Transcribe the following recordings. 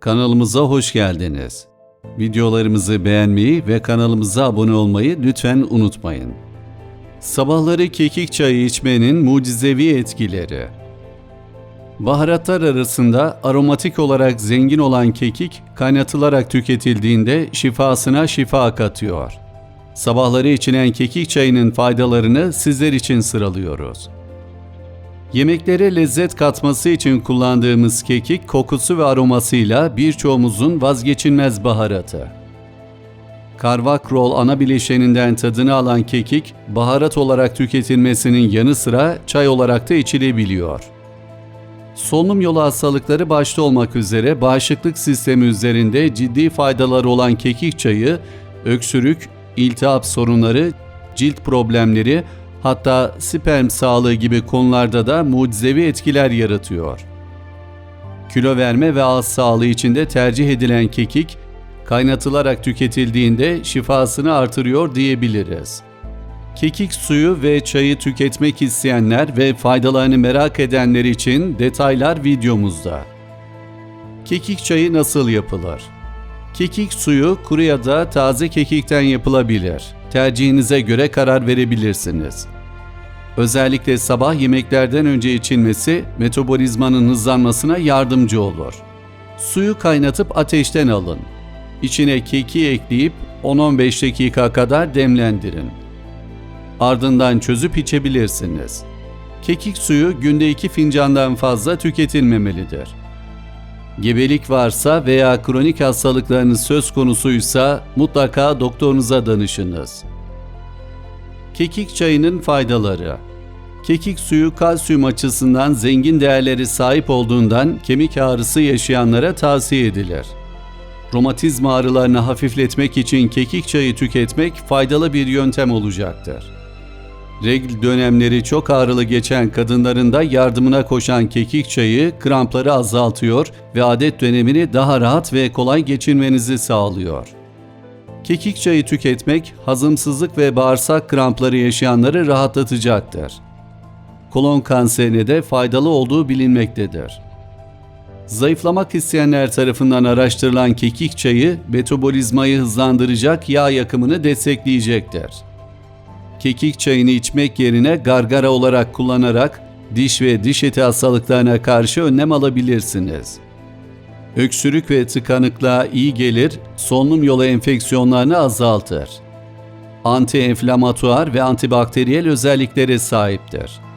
Kanalımıza hoş geldiniz. Videolarımızı beğenmeyi ve kanalımıza abone olmayı lütfen unutmayın. Sabahları kekik çayı içmenin mucizevi etkileri. Baharatlar arasında aromatik olarak zengin olan kekik kaynatılarak tüketildiğinde şifasına şifa katıyor. Sabahları içilen kekik çayının faydalarını sizler için sıralıyoruz. Yemeklere lezzet katması için kullandığımız kekik kokusu ve aromasıyla birçoğumuzun vazgeçilmez baharatı. Karvak rol ana bileşeninden tadını alan kekik, baharat olarak tüketilmesinin yanı sıra çay olarak da içilebiliyor. Solunum yolu hastalıkları başta olmak üzere bağışıklık sistemi üzerinde ciddi faydaları olan kekik çayı, öksürük, iltihap sorunları, cilt problemleri, hatta sperm sağlığı gibi konularda da mucizevi etkiler yaratıyor. Kilo verme ve ağız sağlığı için de tercih edilen kekik, kaynatılarak tüketildiğinde şifasını artırıyor diyebiliriz. Kekik suyu ve çayı tüketmek isteyenler ve faydalarını merak edenler için detaylar videomuzda. Kekik çayı nasıl yapılır? Kekik suyu kuru ya da taze kekikten yapılabilir. Tercihinize göre karar verebilirsiniz. Özellikle sabah yemeklerden önce içilmesi metabolizmanın hızlanmasına yardımcı olur. Suyu kaynatıp ateşten alın. İçine keki ekleyip 10-15 dakika kadar demlendirin. Ardından çözüp içebilirsiniz. Kekik suyu günde 2 fincandan fazla tüketilmemelidir. Gebelik varsa veya kronik hastalıklarınız söz konusuysa mutlaka doktorunuza danışınız. Kekik çayının faydaları Kekik suyu kalsiyum açısından zengin değerleri sahip olduğundan kemik ağrısı yaşayanlara tavsiye edilir. Romatizma ağrılarını hafifletmek için kekik çayı tüketmek faydalı bir yöntem olacaktır. Regl dönemleri çok ağrılı geçen kadınların da yardımına koşan kekik çayı krampları azaltıyor ve adet dönemini daha rahat ve kolay geçirmenizi sağlıyor. Kekik çayı tüketmek hazımsızlık ve bağırsak krampları yaşayanları rahatlatacaktır. Kolon kanserine de faydalı olduğu bilinmektedir. Zayıflamak isteyenler tarafından araştırılan kekik çayı metabolizmayı hızlandıracak yağ yakımını destekleyecektir. Kekik çayını içmek yerine gargara olarak kullanarak diş ve diş eti hastalıklarına karşı önlem alabilirsiniz. Öksürük ve tıkanıklığa iyi gelir, solunum yolu enfeksiyonlarını azaltır. Anti-enflamatuar ve antibakteriyel özelliklere sahiptir.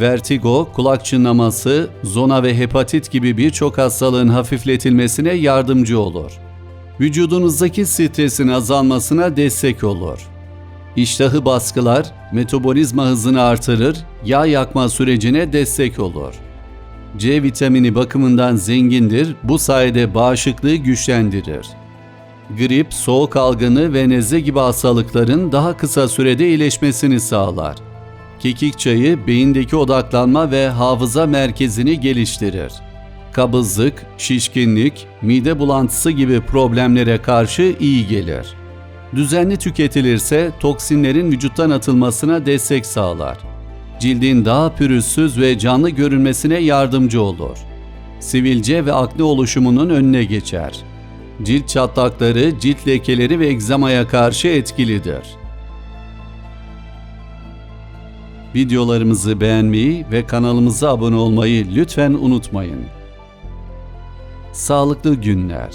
Vertigo, kulak çınlaması, zona ve hepatit gibi birçok hastalığın hafifletilmesine yardımcı olur. Vücudunuzdaki stresin azalmasına destek olur. İştahı baskılar, metabolizma hızını artırır, yağ yakma sürecine destek olur. C vitamini bakımından zengindir, bu sayede bağışıklığı güçlendirir. Grip, soğuk algını ve nezle gibi hastalıkların daha kısa sürede iyileşmesini sağlar. Kekik çayı beyindeki odaklanma ve hafıza merkezini geliştirir. Kabızlık, şişkinlik, mide bulantısı gibi problemlere karşı iyi gelir. Düzenli tüketilirse toksinlerin vücuttan atılmasına destek sağlar. Cildin daha pürüzsüz ve canlı görünmesine yardımcı olur. Sivilce ve akne oluşumunun önüne geçer. Cilt çatlakları, cilt lekeleri ve egzamaya karşı etkilidir. Videolarımızı beğenmeyi ve kanalımıza abone olmayı lütfen unutmayın. Sağlıklı günler.